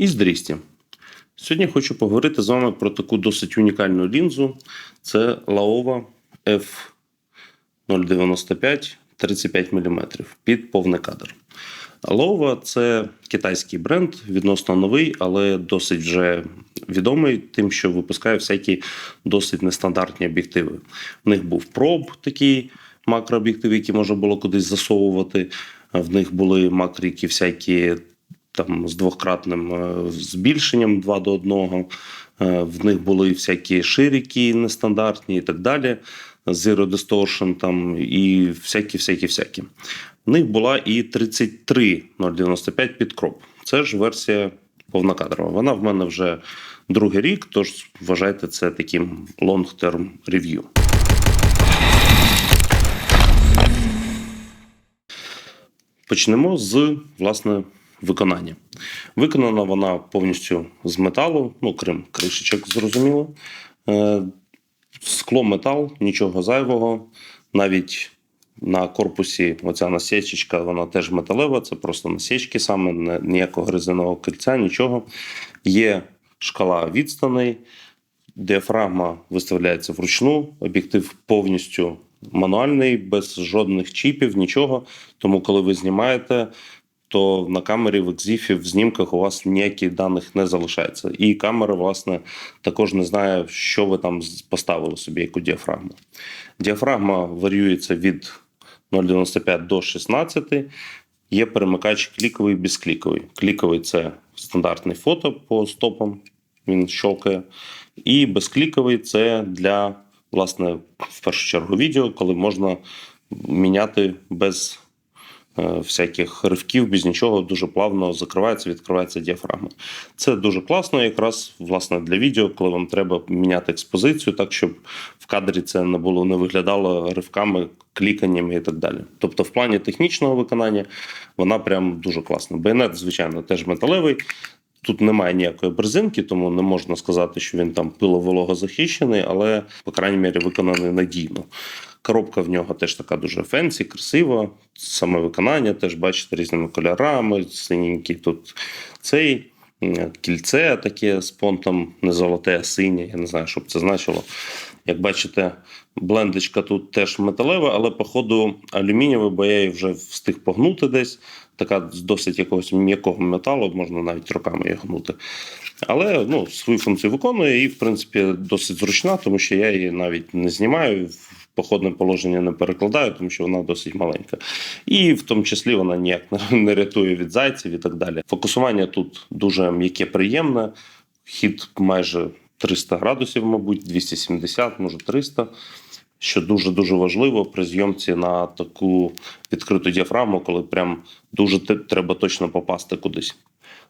і здрісті. Сьогодні хочу поговорити з вами про таку досить унікальну лінзу. Це Laowa F095 35 мм під повний кадр. Laowa – це китайський бренд, відносно новий, але досить вже відомий тим, що випускає всякі досить нестандартні об'єктиви. В них був проб такий макрооб'єктив, який можна було кудись засовувати. В них були макріки всякі там з двократним е, збільшенням 2 до 1. Е, В них були всякі ширики нестандартні і так далі. Zero Distortion там і всякі, всякі, всякі. В них була і 33095 під кроп. Це ж версія повнокадрова. Вона в мене вже другий рік, тож вважайте це таким long-term review. Почнемо з власне виконання. Виконана вона повністю з металу, ну крім кришечок, зрозуміло. Е, Скло метал, нічого зайвого. Навіть на корпусі оця насічечка, вона теж металева, це просто насічки саме, ніякого резинового кільця, нічого. Є шкала відстаней, діафрагма виставляється вручну, об'єктив повністю мануальний, без жодних чіпів, нічого. Тому, коли ви знімаєте, то на камері в екзіфі в знімках у вас ніяких даних не залишається. І камера, власне, також не знає, що ви там поставили собі, яку діафрагму. Діафрагма варіюється від 0,95 до 16. Є перемикач кліковий безкліковий. Кліковий це стандартний фото по стопам, він щелкає. І безкліковий це для, власне, в першу чергу відео, коли можна міняти без всяких ривків, без нічого, дуже плавно закривається, відкривається діафрагма. Це дуже класно, якраз власне для відео, коли вам треба міняти експозицію, так щоб в кадрі це не було, не виглядало ривками, кліканнями і так далі. Тобто, в плані технічного виконання вона прям дуже класна. Байонет, звичайно, теж металевий. Тут немає ніякої брезинки, тому не можна сказати, що він там пиловологозахищений, але, по крайній мірі, виконаний надійно. Коробка в нього теж така дуже фенсі, красива. Саме виконання теж бачите різними кольорами, синенький тут цей. Кільце таке з понтом не золоте, а синє. Я не знаю, що б це значило. Як бачите, блендочка тут теж металева, але, походу, алюмінієва, бо я її вже встиг погнути десь. Така з досить якогось м'якого металу, можна навіть руками її гнути. Але ну, свою функцію виконує і, в принципі, досить зручна, тому що я її навіть не знімаю, походне положення не перекладаю, тому що вона досить маленька. І в тому числі вона ніяк не- рятує від зайців і так далі. Фокусування тут дуже м'яке, приємне. Хід майже 300 градусів, мабуть, 270, може 300. Що дуже дуже важливо при зйомці на таку відкриту діафрагму, коли прям дуже треба точно попасти кудись.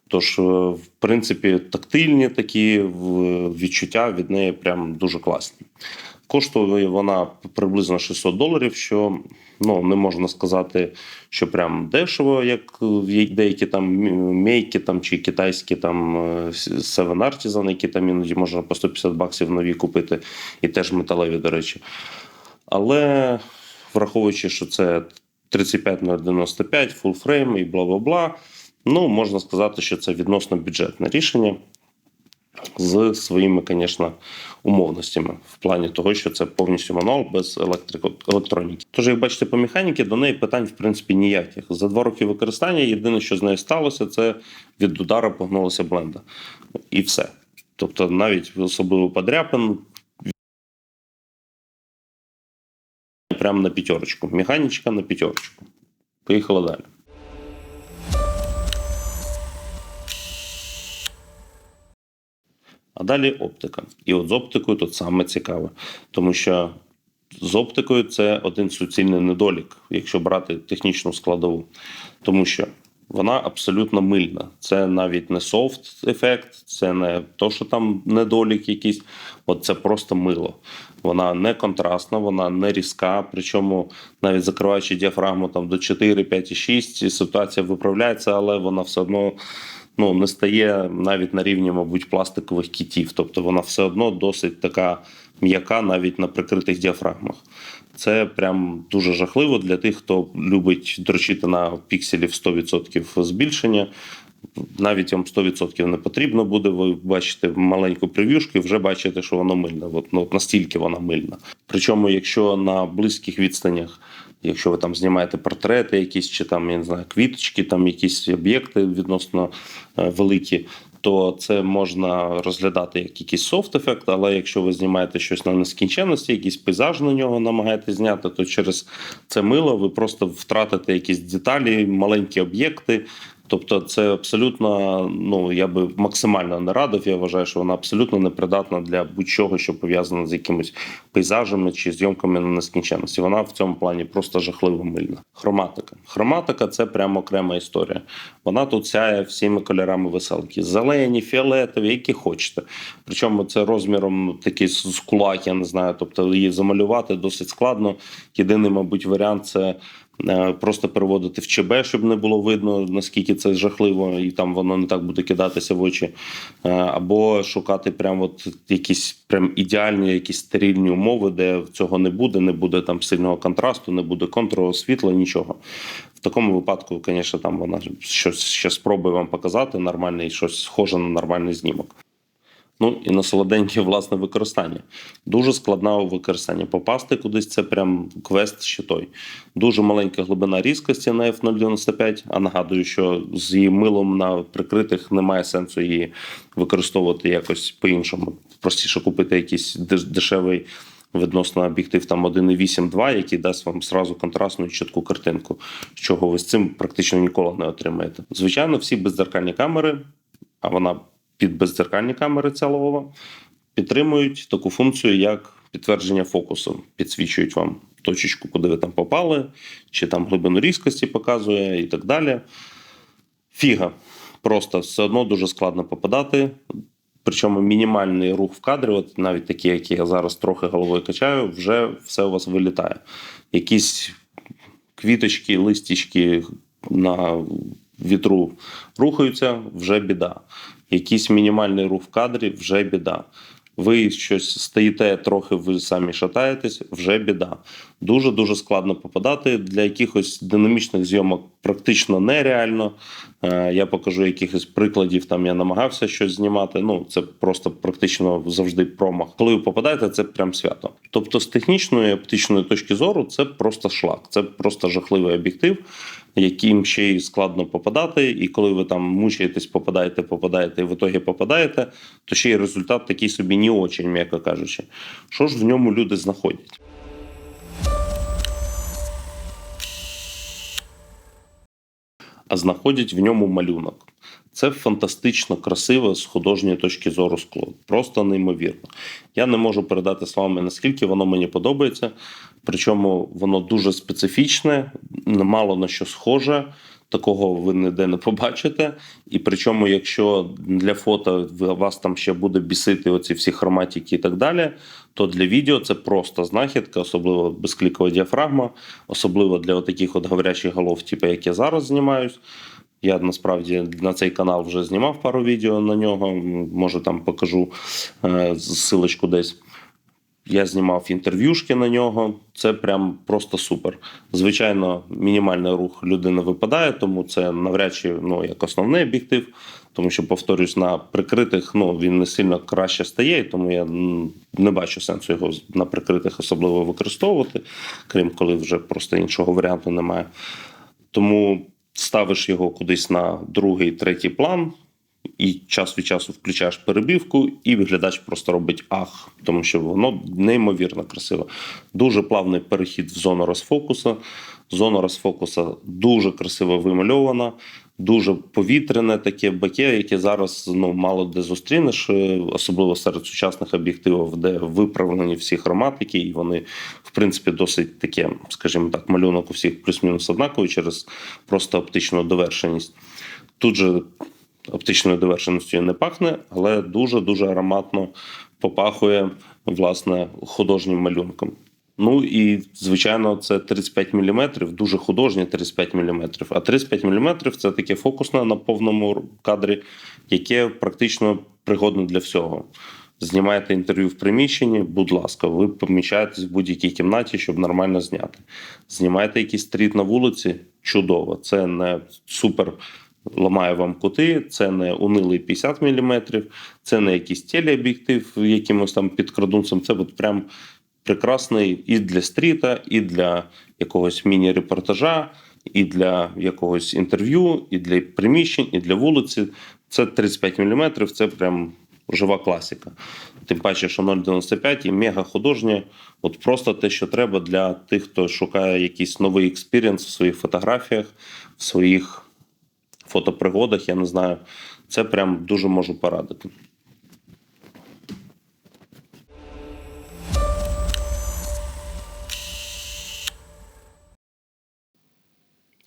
Тож, е, в принципі, тактильні такі відчуття від неї прям дуже класні. Коштує вона приблизно 600 доларів, що ну, не можна сказати, що прям дешево, як деякі там мейки там, чи китайські там е, Seven Artisan, які там іноді можна по 150 баксів нові купити, і теж металеві, до речі. Але враховуючи, що це 35095, фулфрейм і бла бла бла. Ну, можна сказати, що це відносно бюджетне рішення з своїми, звісно, умовностями в плані того, що це повністю мануал без електрико- електроніки. Тож, як бачите, по механіці до неї питань в принципі ніяких. За два роки використання єдине, що з нею сталося, це від удара погнулася бленда. І все. Тобто, навіть особливо подряпин. Прямо на п'ятерочку. Механічка на п'ятерочку. Поїхала далі. А далі оптика. І от з оптикою тут саме цікаве, тому що з оптикою це один суцільний недолік, якщо брати технічну складову. Тому що вона абсолютно мильна. Це навіть не софт ефект, це не то, що там недолік якийсь. От це просто мило. Вона не контрастна, вона не різка. Причому навіть закриваючи діафрагму там до 4, 5 і 6, ситуація виправляється, але вона все одно ну, не стає навіть на рівні, мабуть, пластикових кітів. Тобто вона все одно досить така м'яка навіть на прикритих діафрагмах. Це прям дуже жахливо для тих, хто любить дрочити на пікселів 100% збільшення. навіть вам 100% не потрібно буде. Ви бачите маленьку прев'юшку і вже бачите, що воно мильне. От, ну, от настільки вона мильна. Причому, якщо на близьких відстанях, якщо ви там знімаєте портрети, якісь чи там я не знаю, квіточки, там якісь об'єкти відносно е, великі. То це можна розглядати як якийсь софт-ефект, але якщо ви знімаєте щось на нескінченності, якийсь пейзаж на нього намагаєтесь зняти, то через це мило ви просто втратите якісь деталі, маленькі об'єкти. Тобто, це абсолютно, ну я би максимально не радив. Я вважаю, що вона абсолютно непридатна для будь-чого, що пов'язано з якимись пейзажами чи зйомками на нескінченності. Вона в цьому плані просто жахливо мильна. Хроматика. Хроматика це прямо окрема історія. Вона тут сяє всіми кольорами веселки: зелені, фіолетові, які хочете. Причому це розміром такий з кулак, я не знаю. Тобто її замалювати досить складно. Єдиний, мабуть, варіант це. Е, Просто переводити в ЧБ, щоб не було видно, наскільки це жахливо, і там воно не так буде кидатися в очі. Е, Або шукати прям от якісь прям ідеальні, якісь стерильні умови, де цього не буде, не буде там сильного контрасту, не буде контуру світла, нічого. В такому випадку, звісно, там вона щось ще спробує вам показати нормальне, щось схоже на нормальний знімок. Ну і на солоденьке власне використання. Дуже складна у використанні. Попасти кудись це прям квест ще той. Дуже маленька глибина різкості на F095. А нагадую, що з її милом на прикритих немає сенсу її використовувати якось по-іншому. Простіше купити якийсь дешевий. Відносно об'єктив там 1.8.2, який дасть вам сразу контрастну і чітку картинку, чого ви з цим практично ніколи не отримаєте. Звичайно, всі бездзеркальні камери, а вона під бездзеркальні камери ця підтримують таку функцію, як підтвердження фокусу. Підсвічують вам точечку, куди ви там попали, чи там глибину різкості показує і так далі. Фіга. Просто все одно дуже складно попадати. Причому мінімальний рух в кадрі, от навіть такі, які я зараз трохи головою качаю, вже все у вас вилітає. Якісь квіточки, листічки на вітру рухаються, вже біда. Якийсь мінімальний рух в кадрі, вже біда. Ви щось стоїте трохи, ви самі шатаєтесь, вже біда. Дуже дуже складно попадати. Для якихось динамічних зйомок практично нереально. Е, Я покажу якихось прикладів. Там я намагався щось знімати. Ну це просто практично завжди промах. Коли ви попадаєте, це прям свято. Тобто, з технічної оптичної точки зору, це просто шлак, це просто жахливий об'єктив, яким ще й складно попадати. І коли ви там мучаєтесь, попадаєте, попадаєте, і в ітогі попадаєте, то ще й результат такий собі не очень, м'яко кажучи. Що ж в ньому люди знаходять? а знаходять в ньому малюнок. Це фантастично красиве з художньої точки зору скло. Просто неймовірно. Я не можу передати словами, наскільки воно мені подобається. Причому воно дуже специфічне, мало на що схоже. Такого ви ніде не побачите. І причому, якщо для фото вас там ще буде бісити оці всі хроматики і так далі, то для відео це просто знахідка, особливо безклікова діафрагма, особливо для таких от говорячих голов, типу як я зараз знімаюсь. Я насправді на цей канал вже знімав пару відео на нього. Може там покажу е, силочку десь. Я знімав інтерв'юшки на нього. Це прям просто супер. Звичайно, мінімальний рух людини випадає, тому це навряд чи ну, як основний об'єктив. Тому що, повторюсь, на прикритих ну, він не сильно краще стає, тому я не бачу сенсу його на прикритих особливо використовувати, крім коли вже просто іншого варіанту немає. Тому ставиш його кудись на другий, третій план, і час від часу включаєш перебівку, і виглядач просто робить ах, тому що воно неймовірно красиво. Дуже плавний перехід в зону розфокуса. Зона розфокуса дуже красиво вимальована, дуже повітряне таке баке, яке зараз ну, мало де зустрінеш, е, особливо серед сучасних об'єктивів, де виправлені всі хроматики, і вони, в принципі, досить таке, скажімо так, малюнок у всіх плюс-мінус однаковий через просто оптичну довершеність. Тут же оптичною довершеністю не пахне, але дуже-дуже ароматно попахує власне художнім малюнком. Ну і звичайно, це 35 мм, дуже художнє 35 мм. А 35 мм це таке фокусне на повному кадрі, яке практично пригодне для всього. Знімаєте інтерв'ю в приміщенні, будь ласка, ви поміщаєтесь в будь-якій кімнаті, щоб нормально зняти. Знімаєте якийсь стріт на вулиці, чудово. Це не супер ламає вам кути, це не унилий 50 мм, це не якийсь телеоб'єктив якимось там підкрадунцем. Це от прям прекрасний і для стріта, і для якогось міні-репортажа, і для якогось інтерв'ю, і для приміщень, і для вулиці. Це 35 мм, це прям жива класика. Тим паче, що 0,95 і мега художнє. От просто те, що треба для тих, хто шукає якийсь новий експірієнс в своїх фотографіях, в своїх фотопригодах, я не знаю. Це прям дуже можу порадити.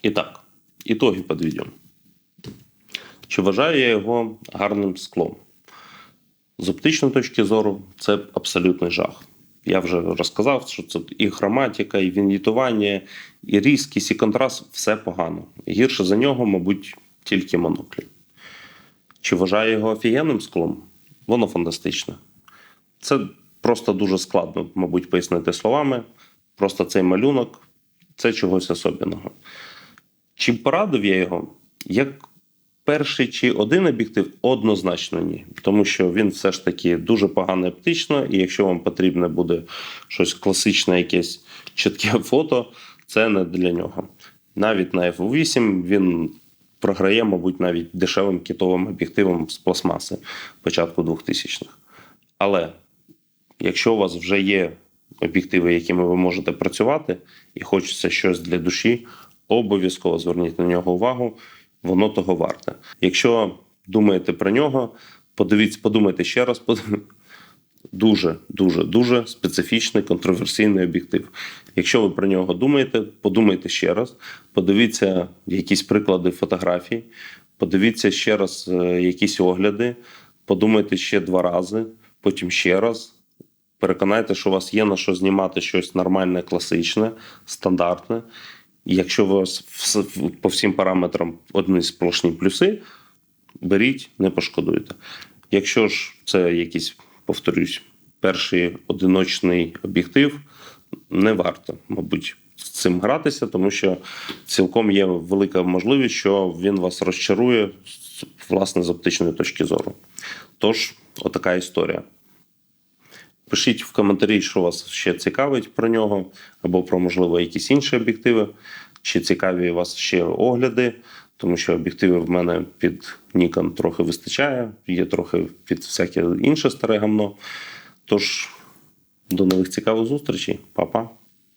І так, ітоги під відео. Чи вважаю я його гарним склом? З оптичної точки зору, це абсолютний жах. Я вже розказав, що це і хроматика, і вінітування, і різкість, і контраст все погано. Гірше за нього, мабуть, тільки моноклі. Чи вважаю його офігенним склом? Воно фантастичне. Це просто дуже складно, мабуть, пояснити словами. Просто цей малюнок це чогось особливого. Чи порадив я його? Як перший чи один об'єктив однозначно ні. Тому що він все ж таки дуже погано оптично, і якщо вам потрібне буде щось класичне, якесь чітке фото, це не для нього. Навіть на FU8 він програє, мабуть, навіть дешевим кітовим об'єктивом з пластмаси початку 2000-х. Але якщо у вас вже є об'єктиви, якими ви можете працювати, і хочеться щось для душі, обов'язково зверніть на нього увагу, воно того варте. Якщо думаєте про нього, подивіться, подумайте ще раз. Дуже, дуже, дуже специфічний контроверсійний об'єктив. Якщо ви про нього думаєте, подумайте ще раз, подивіться якісь приклади фотографій, подивіться ще раз е, якісь огляди, подумайте ще два рази, потім ще раз. Переконайте, що у вас є на що знімати щось нормальне, класичне, стандартне. Якщо у вас по всім параметрам одні сплошні плюси, беріть, не пошкодуйте. Якщо ж це якийсь, повторюсь, перший одиночний об'єктив, не варто, мабуть, з цим гратися, тому що цілком є велика можливість, що він вас розчарує власне з оптичної точки зору. Тож, отака історія. Пишіть в коментарі, що вас ще цікавить про нього, або про, можливо, якісь інші об'єктиви, чи цікаві вас ще огляди, тому що об'єктивів в мене під Nikon трохи вистачає, є трохи під всяке інше старе гамно. Тож, до нових цікавих зустрічей, Па-па.